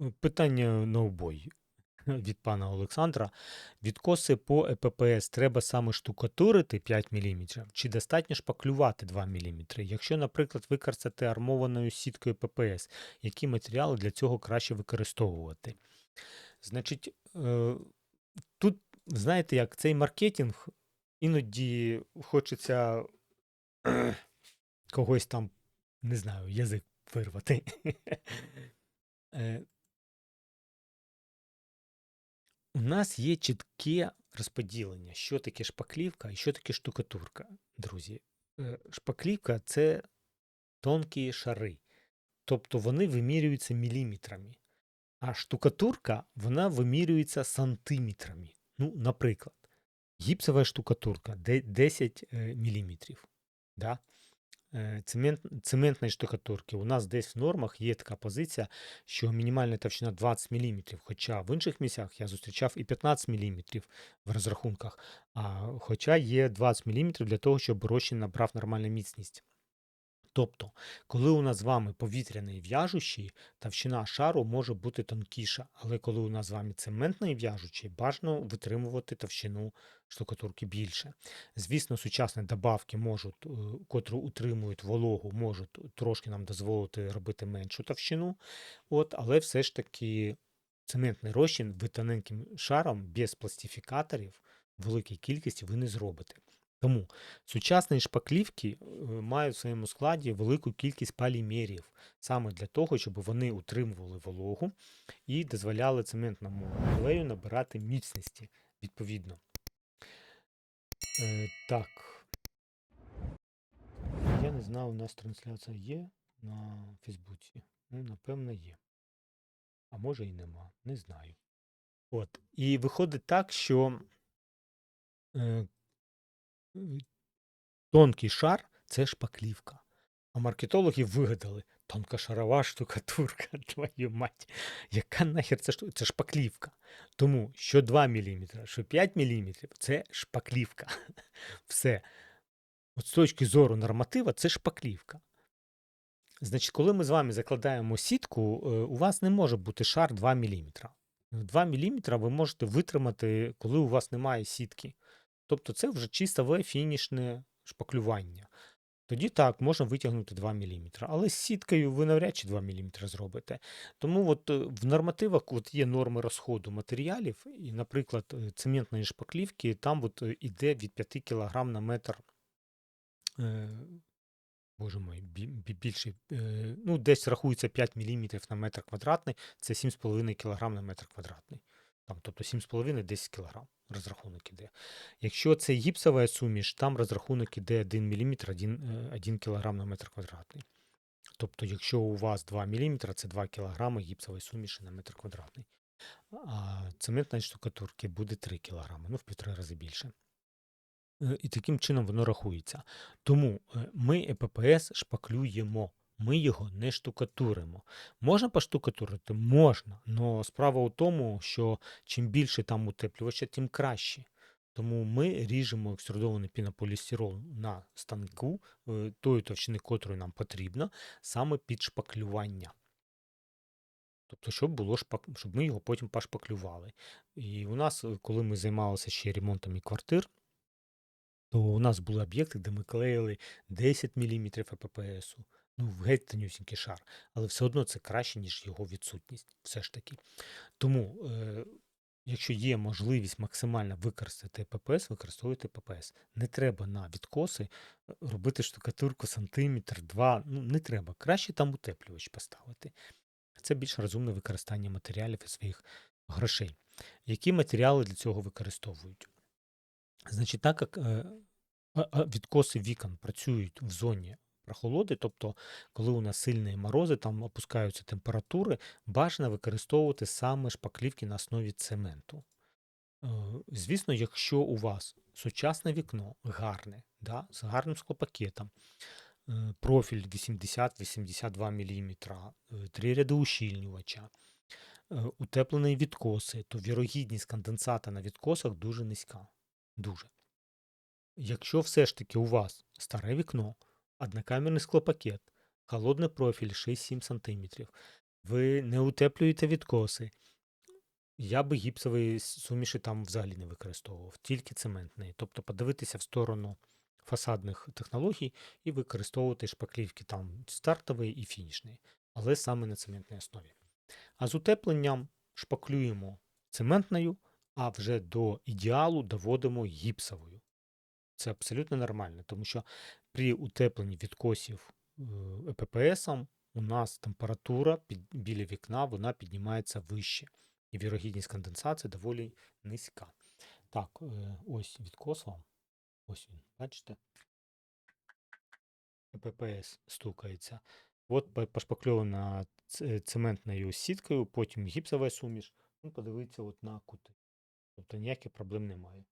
Е, Питання на обой від пана Олександра. Відкоси по ЕППС треба саме штукатурити 5 мм, чи достатньо шпаклювати 2 мм? Якщо, наприклад, використати армованою сіткою ППС, які матеріали для цього краще використовувати? Значить, е, тут, знаєте, як цей маркетинг, іноді хочеться когось там, не знаю, язик вирвати. У нас є чітке розподілення, що таке шпаклівка і що таке штукатурка, друзі. Е, Шпаклівка це тонкі шари, тобто вони вимірюються міліметрами, а штукатурка вона вимірюється сантиметрами. Ну, наприклад, гіпсова штукатурка 10 мм. Да? Е, Цемент, цементної штукатурки у нас десь в нормах є така позиція, що мінімальна товщина 20 мм, хоча в інших місцях я зустрічав і 15 мм в розрахунках, а, хоча є 20 мм для того, щоб розчин набрав нормальну міцність. Тобто, коли у нас з вами повітряний в'яжучий, товщина шару може бути тонкіша, але коли у нас з вами цементний в'яжучий, бажано витримувати товщину штукатурки більше. Звісно, сучасні добавки можуть, е, котрі утримують вологу, можуть трошки нам дозволити робити меншу товщину, от, але все ж таки цементний розчин ви тоненьким шаром без пластифікаторів великій кількості ви не зробите. Тому сучасні шпаклівки е, мають в своєму складі велику кількість полімерів, саме для того, щоб вони утримували вологу і дозволяли цементному клею набирати міцності відповідно. Е, так. Я не знаю, у нас трансляція є на Фейсбуці. Ну, напевно, є. А може і нема. Не знаю. От. І виходить так, що е, тонкий шар це шпаклівка. А маркетологи вигадали тонкошарова штукатурка, твою мать. Яка нахер це штука? Це шпаклівка. Тому що 2 мм, що 5 мм це шпаклівка. Все. От з точки зору норматива, це шпаклівка. Значить, коли ми з вами закладаємо сітку, е, у вас не може бути шар 2 мм. 2 мм ви можете витримати, коли у вас немає сітки. Тобто це вже чистове фінішне шпаклювання. Тоді так, можна витягнути 2 мм. Але з сіткою ви навряд чи 2 мм зробите. Тому от е, в нормативах от є норми розходу матеріалів, і, наприклад, е, цементної шпаклівки там от е, іде від 5 кг на метр. Боже мой, бі- бі- більше, ну, десь рахується 5 мм на метр квадратний, це 7,5 кг на метр квадратний. Там, тобто 7,5-10 кг розрахунок іде. Якщо це гіпсова суміш, там розрахунок іде 1 мм 1, 1 кг на метр квадратний. Тобто, якщо у вас 2 мм, це 2 кг гіпсової суміші на метр квадратний. А цементної штукатурки буде 3 кг, ну в півтори рази більше. Е, І таким чином воно рахується. Тому е, ми ЕППС шпаклюємо, ми його не штукатуримо. Можна поштукатурити? Можна. але справа у тому, що чим більше там утеплювача, тим краще. Тому ми ріжемо екструдований пінополістирол на станку е, тої товщини, котрої нам потрібно, саме під шпаклювання. Тобто, щоб було шпак... щоб ми його потім пошпаклювали. І у нас, е, коли ми займалися ще ремонтами квартир, то у нас були об'єкти, де ми клеїли 10 мм ФППСу. Ну, геть тонюсінький шар, але все одно це краще, ніж його відсутність. Все ж таки. Тому, е, якщо є можливість максимально використати ППС, використовуйте ППС. Не треба на відкоси е, робити штукатурку сантиметр, два. Ну, не треба. Краще там утеплювач поставити. Це більш розумне використання матеріалів і своїх грошей. Які матеріали для цього використовують? Значить, так як е, відкоси вікон працюють в зоні прохолоди, тобто, коли у нас сильні морози, там опускаються температури, бажано використовувати саме шпаклівки на основі цементу. Е, Звісно, якщо у вас сучасне вікно гарне, да, з гарним склопакетом, е, профіль 80-82 мм, три ряди ущільнювача, е, утеплені відкоси, то вірогідність конденсата на відкосах дуже низька. Дуже. Якщо все ж таки у вас старе вікно, однокамерний склопакет, холодний профіль 6-7 см, ви не утеплюєте відкоси. Я би гіпсової суміші там взагалі не використовував, тільки цементної. Тобто подивитися в сторону фасадних технологій і використовувати шпаклівки там стартової і фінішної, але саме на цементній основі. А з утепленням шпаклюємо цементною, а вже до ідеалу доводимо гіпсовою. Це абсолютно нормально, тому що при утепленні відкосів е, ЕППСом у нас температура під, біля вікна вона піднімається вище, і вірогідність конденсації доволі низька. Так, е, ось відкос вам. Ось він, бачите? ЕППС стукається. От пошпакльована цементною сіткою, потім гіпсова суміш. Ну, подивіться от на кути. Тобто ніяких проблем немає.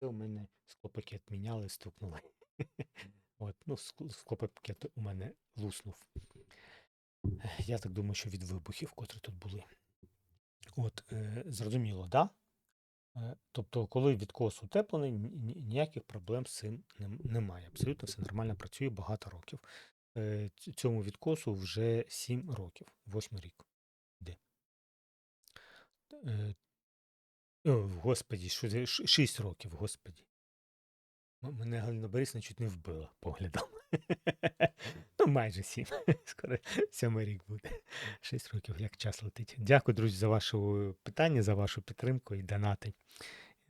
Це у мене склопакет міняли, стукнули. От, ну, ск- склопакет у мене луснув. Я так думаю, що від вибухів, котрі тут були. От, е, зрозуміло, да? Е, Тобто, коли відкос утеплений, ні- ні- ніяких проблем з цим немає. Абсолютно все нормально працює багато років. Е, Цьому відкосу вже 7 років, 8 рік. Іде. Е, О, господі, 6 років, господі. М- Мене Галина Борисовна чуть не вбила поглядом. Ну, майже сім. Скоро сьомий рік буде. Шість років, як час летить. Дякую, друзі, за ваше питання, за вашу підтримку і донати.